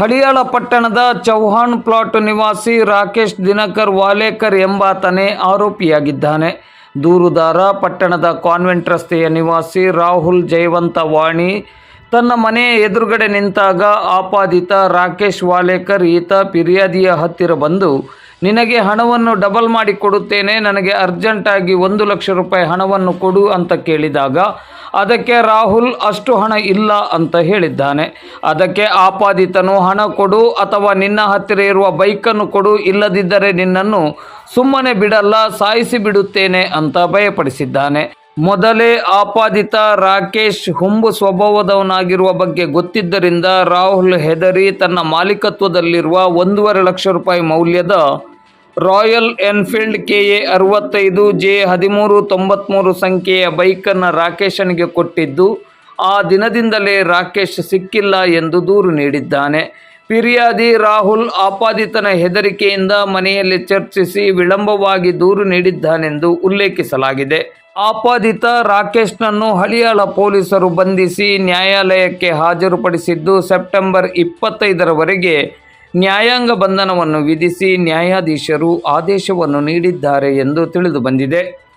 ಹಳಿಯಾಳ ಪಟ್ಟಣದ ಚೌಹಾಣ್ ಪ್ಲಾಟ್ ನಿವಾಸಿ ರಾಕೇಶ್ ದಿನಕರ್ ವಾಲೇಕರ್ ಎಂಬಾತನೇ ಆರೋಪಿಯಾಗಿದ್ದಾನೆ. ದೂರುದಾರ ಪಟ್ಟಣದ ಕಾನ್ವೆಂಟ್ ರಸ್ತೆಯ ನಿವಾಸಿ ರಾಹುಲ್ ಜಯವಂತ ವಾಣಿ ತನ್ನ ಮನೆಯ ಎದುರುಗಡೆ ನಿಂತಾಗ ಆಪಾದಿತ ರಾಕೇಶ್ ವಾಲೇಕರ್ ಈತ ಫಿರ್ಯಾದಿಯ ಹತ್ತಿರ ಬಂದು ನಿನಗೆ ಹಣವನ್ನು ಡಬಲ್ ಮಾಡಿ ಕೊಡುತ್ತೇನೆ, ನನಗೆ ಅರ್ಜೆಂಟಾಗಿ ಒಂದು ಲಕ್ಷ ರೂಪಾಯಿ ಹಣವನ್ನು ಕೊಡು ಅಂತ ಕೇಳಿದಾಗ, ಅದಕ್ಕೆ ರಾಹುಲ್ ಅಷ್ಟು ಹಣ ಇಲ್ಲ ಅಂತ ಹೇಳಿದ್ದಾನೆ. ಅದಕ್ಕೆ ಆಪಾದಿತನು ಹಣ ಕೊಡು ಅಥವಾ ನಿನ್ನ ಹತ್ತಿರ ಇರುವ ಬೈಕನ್ನು ಕೊಡು, ಇಲ್ಲದಿದ್ದರೆ ನಿನ್ನನ್ನು ಸುಮ್ಮನೆ ಬಿಡಲ್ಲ, ಸಾಯಿಸಿ ಬಿಡುತ್ತೇನೆ ಅಂತ ಭಯಪಡಿಸಿದ್ದಾನೆ. ಮೊದಲೇ ಆಪಾದಿತ ರಾಕೇಶ್ ಹುಂಬು ಸ್ವಭಾವದವನಾಗಿರುವ ಬಗ್ಗೆ ಗೊತ್ತಿದ್ದರಿಂದ ರಾಹುಲ್ ಹೆದರಿ ತನ್ನ ಮಾಲೀಕತ್ವದಲ್ಲಿರುವ ಒಂದೂವರೆ ಲಕ್ಷ ರೂಪಾಯಿ ಮೌಲ್ಯದ ರಾಯಲ್ ಎನ್ಫೀಲ್ಡ್ ಕೆ ಎ ಅರವತ್ತೈದು ಜೆ ಹದಿಮೂರು ತೊಂಬತ್ತ್ಮೂರು ಸಂಖ್ಯೆಯ ಬೈಕನ್ನು ರಾಕೇಶನಿಗೆ ಕೊಟ್ಟಿದ್ದು, ಆ ದಿನದಿಂದಲೇ ರಾಕೇಶ್ ಸಿಕ್ಕಿಲ್ಲ ಎಂದು ದೂರು ನೀಡಿದ್ದಾನೆ. ಫಿರ್ಯಾದಿ ರಾಹುಲ್ ಆಪಾದಿತನ ಹೆದರಿಕೆಯಿಂದ ಮನೆಯಲ್ಲಿ ಚರ್ಚಿಸಿ ವಿಳಂಬವಾಗಿ ದೂರು ನೀಡಿದ್ದಾನೆಂದು ಉಲ್ಲೇಖಿಸಲಾಗಿದೆ. ಆಪಾದಿತ ರಾಕೇಶ್ನನ್ನು ಹಳಿಯಾಳ ಪೊಲೀಸರು ಬಂಧಿಸಿ ನ್ಯಾಯಾಲಯಕ್ಕೆ ಹಾಜರುಪಡಿಸಿದ್ದು ಸೆಪ್ಟೆಂಬರ್ ಇಪ್ಪತ್ತೈದರವರೆಗೆ ನ್ಯಾಯಾಂಗ ಬಂಧನವನ್ನು ವಿಧಿಸಿ ನ್ಯಾಯಾಧೀಶರು ಆದೇಶವನ್ನು ನೀಡಿದ್ದಾರೆ ಎಂದು ತಿಳಿದು ಬಂದಿದೆ.